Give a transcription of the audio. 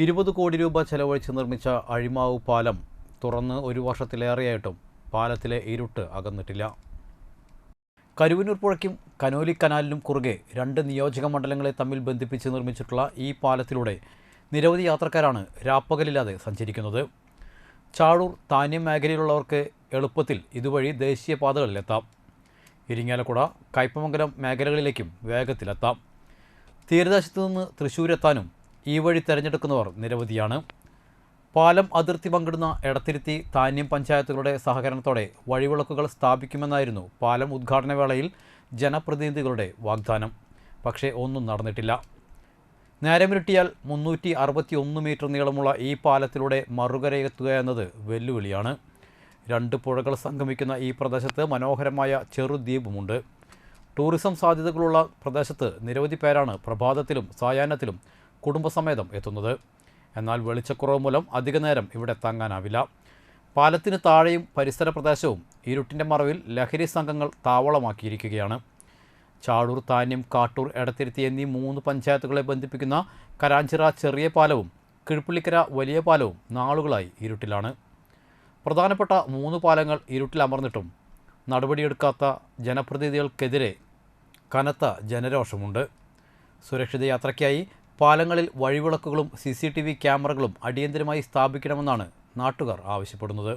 ഇരുപത് കോടി രൂപ ചെലവഴിച്ച് നിർമ്മിച്ച അഴിമാവ് പാലം തുറന്ന് ഒരു വർഷത്തിലേറെയായിട്ടും പാലത്തിലെ ഇരുട്ട് അകന്നിട്ടില്ല. കരുവന്നൂർ പുഴയ്ക്കും കനോലി കനാലിനും കുറുകെ രണ്ട് നിയോജക മണ്ഡലങ്ങളെ തമ്മിൽ ബന്ധിപ്പിച്ച് നിർമ്മിച്ചിട്ടുള്ള ഈ പാലത്തിലൂടെ നിരവധി യാത്രക്കാരാണ് രാപ്പകലില്ലാതെ സഞ്ചരിക്കുന്നത്. ചാഴൂർ താന്യം മേഖലയിലുള്ളവർക്ക് എളുപ്പത്തിൽ ഇതുവഴി ദേശീയപാതകളിലെത്താം ഇരിങ്ങാലക്കുട കയ്പമംഗലം മേഖലകളിലേക്കും വേഗത്തിലെത്താം. തീരദേശത്തു നിന്ന് തൃശ്ശൂരെത്താനും ഈ വഴി തിരഞ്ഞെടുക്കുന്നവർ നിരവധിയാണ്. പാലം അതിർത്തി പങ്കിടുന്ന എടത്തിരുത്തി താന്യം പഞ്ചായത്തുകളുടെ സഹകരണത്തോടെ വഴിവിളക്കുകൾ സ്ഥാപിക്കുമെന്നായിരുന്നു പാലം ഉദ്ഘാടന വേളയിൽ ജനപ്രതിനിധികളുടെ വാഗ്ദാനം. പക്ഷേ ഒന്നും നടന്നിട്ടില്ല. നേരമിരുട്ടിയാൽ മുന്നൂറ്റി അറുപത്തി ഒന്ന് മീറ്റർ നീളമുള്ള ഈ പാലത്തിലൂടെ മറുകരയെത്തുക എന്നത് വെല്ലുവിളിയാണ്. രണ്ട് പുഴകൾ സംഗമിക്കുന്ന ഈ പ്രദേശത്ത് മനോഹരമായ ചെറുദ്വീപുമുണ്ട് ടൂറിസം സാധ്യതകളുള്ള പ്രദേശത്ത് നിരവധി പേരാണ് പ്രഭാതത്തിലും സായാഹ്നത്തിലും കുടുംബസമേതം എത്തുന്നത്. എന്നാൽ വെളിച്ചക്കുറവ് മൂലം അധിക നേരം ഇവിടെ തങ്ങാനാവില്ല. പാലത്തിന് താഴെയും പരിസര പ്രദേശവും ഇരുട്ടിന്റെ മറവിൽ ലഹരി സംഘങ്ങൾ താവളമാക്കിയിരിക്കുകയാണ്. ചാടൂർ താന്യം കാട്ടൂർ എടത്തിരുത്തി എന്നീ മൂന്ന് പഞ്ചായത്തുകളെ ബന്ധിപ്പിക്കുന്ന കരാഞ്ചിറ ചെറിയ പാലവും കിഴുപ്പള്ളിക്കര വലിയ പാലവും നാളുകളായി ഇരുട്ടിലാണ്. പ്രധാനപ്പെട്ട മൂന്ന് പാലങ്ങൾ ഇരുട്ടിലമർന്നിട്ടും നടപടിയെടുക്കാത്ത ജനപ്രതിനിധികൾക്കെതിരെ കനത്ത ജനരോഷമുണ്ട്. സുരക്ഷിത യാത്രയ്ക്കായി പാലങ്ങളിൽ വഴിവിളക്കുകളും സി ക്യാമറകളും അടിയന്തരമായി സ്ഥാപിക്കണമെന്നാണ് നാട്ടുകാർ ആവശ്യപ്പെടുന്നത്.